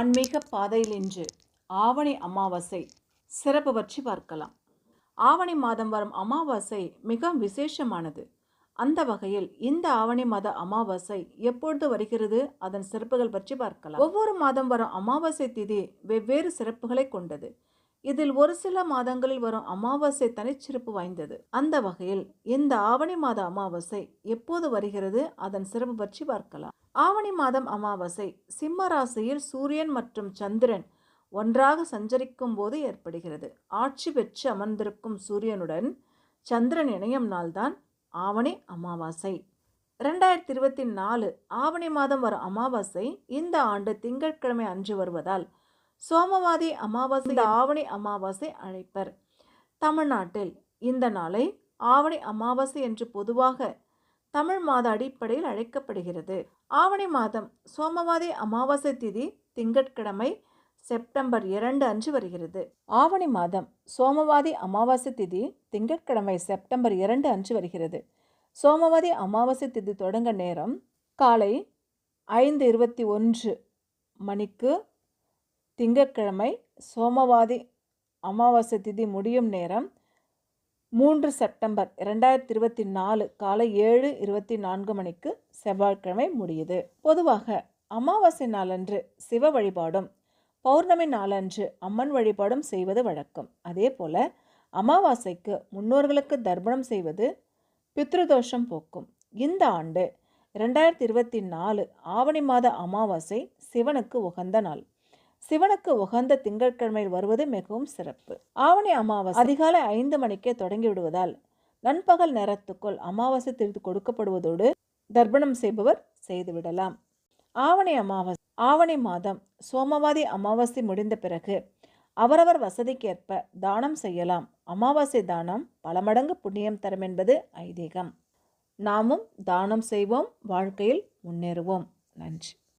ஆன்மீக பாதையில் இன்று ஆவணி அமாவாசை சிறப்பு பற்றி பார்க்கலாம். ஆவணி மாதம் வரும் அமாவாசை மிக விசேஷமானது. அந்த வகையில் இந்த ஆவணி மாத அமாவாசை எப்பொழுது வருகிறது? அதன் சிறப்புகள் பற்றி பார்க்கலாம். ஒவ்வொரு மாதம் வரும் அமாவாசை திதி வெவ்வேறு சிறப்புகளை கொண்டது. இதில் ஒரு சில மாதங்களில் வரும் அமாவாசை தனிச்சிறப்பு வாய்ந்தது. அந்த வகையில் இந்த ஆவணி மாத அமாவாசை எப்போது வருகிறது? அதன் சிறப்பு பற்றி பார்க்கலாம். ஆவணி மாதம் அமாவாசை சிம்ம ராசியில் சூரியன் மற்றும் சந்திரன் ஒன்றாக சஞ்சரிக்கும் போது ஏற்படுகிறது. ஆட்சி பெற்று அமர்ந்திருக்கும் சூரியனுடன் சந்திரன் இணையும் நாள்தான் ஆவணி அமாவாசை. ரெண்டாயிரத்தி இருபத்தி நாலு ஆவணி மாதம் வரும் அமாவாசை இந்த ஆண்டு திங்கட்கிழமை அன்று வருவதால் சோமவாதி அமாவாசை ஆவணி அமாவாசை அழைப்பர். தமிழ்நாட்டில் இந்த நாளை ஆவணி அமாவாசை என்று பொதுவாக தமிழ் மாத அடிப்படையில் அழைக்கப்படுகிறது. ஆவணி மாதம் சோமவாதி அமாவாசை திதி திங்கட்கிழமை செப்டம்பர் இரண்டு அன்று வருகிறது. ஆவணி மாதம் சோமவாதி அமாவாசை திதி திங்கட்கிழமை செப்டம்பர் இரண்டு அன்று வருகிறது. சோமவாதி அமாவாசை திதி தொடங்க நேரம் காலை ஐந்து இருபத்தி ஒன்று மணிக்கு திங்கட்கிழமை சோமவாதி அமாவாசை திதி முடியும் நேரம் மூன்று செப்டம்பர் இரண்டாயிரத்தி இருபத்தி நாலு காலை ஏழு இருபத்தி நான்கு மணிக்கு செவ்வாய்க்கிழமை முடியுது. பொதுவாக அமாவாசை நாளன்று சிவ வழிபாடும் பௌர்ணமி நாளன்று அம்மன் வழிபாடும் செய்வது வழக்கம். அதே போல அமாவாசைக்கு முன்னோர்களுக்கு தர்ப்பணம் செய்வது பித்ருதோஷம் போக்கும். இந்த ஆண்டு இரண்டாயிரத்தி இருபத்தி நாலு ஆவணி மாத அமாவாசை சிவனுக்கு உகந்த நாள். சிவனுக்கு உகந்த திங்கட்கிழமையில் வருவது மிகவும் சிறப்பு. ஆவணி அமாவாசை. அதிகாலை ஐந்து மணிக்கே தொடங்கி விடுவதால் நண்பகல் நேரத்துக்குள் அமாவாசை திருத்து கொடுக்கப்படுவதோடு தர்ப்பணம் செய்பவர் செய்துவிடலாம் ஆவணி அமாவாசை. ஆவணி மாதம் சோமவாதி அமாவாசை முடிந்த பிறகு அவரவர் வசதிக்கேற்ப தானம் செய்யலாம். அமாவாசை தானம் பல மடங்கு புண்ணியம் தரும் என்பது ஐதீகம். நாமும் தானம் செய்வோம் வாழ்க்கையில் முன்னேறுவோம். நன்றி.